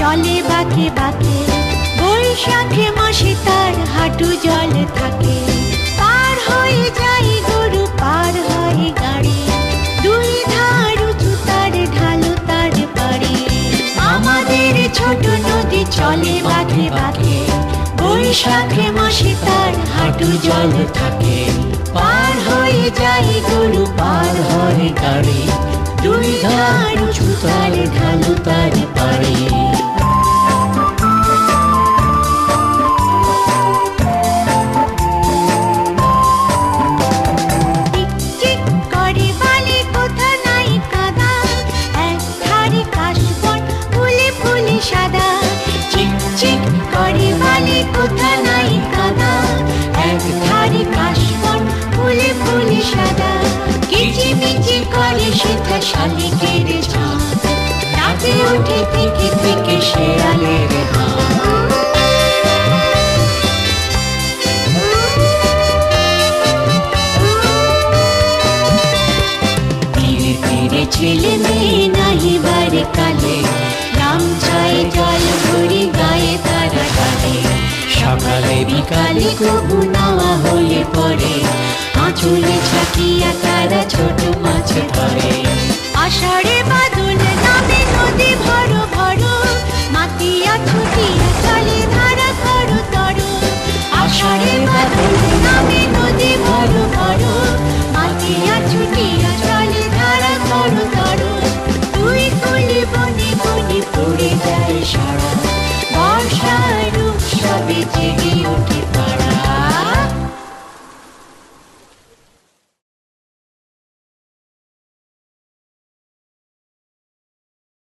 চলে বাঁকে বাঁকে বৈশাখে মাসে তার হাঁটু জল থাকে। চলে বাঘে বাঘে, বৈশাখে মাসে তার হাঁটু জল থাকে। পার হয়ে যায় গরু, পার হয় গাড়ি। দুই ধার উঁচু সাদা করে শালিকের ঝাঁক। রাতে উঠে থেকে থেকে শেয়ালের ছেলে মেয়ে নাহি বারে কালে। রাম গামছায় জল ভরি গায়ে তারা ডালে সকালে বিকালে কবু নাওয়া হয়ে পড়ে। ছাকিয়া তারা ছোট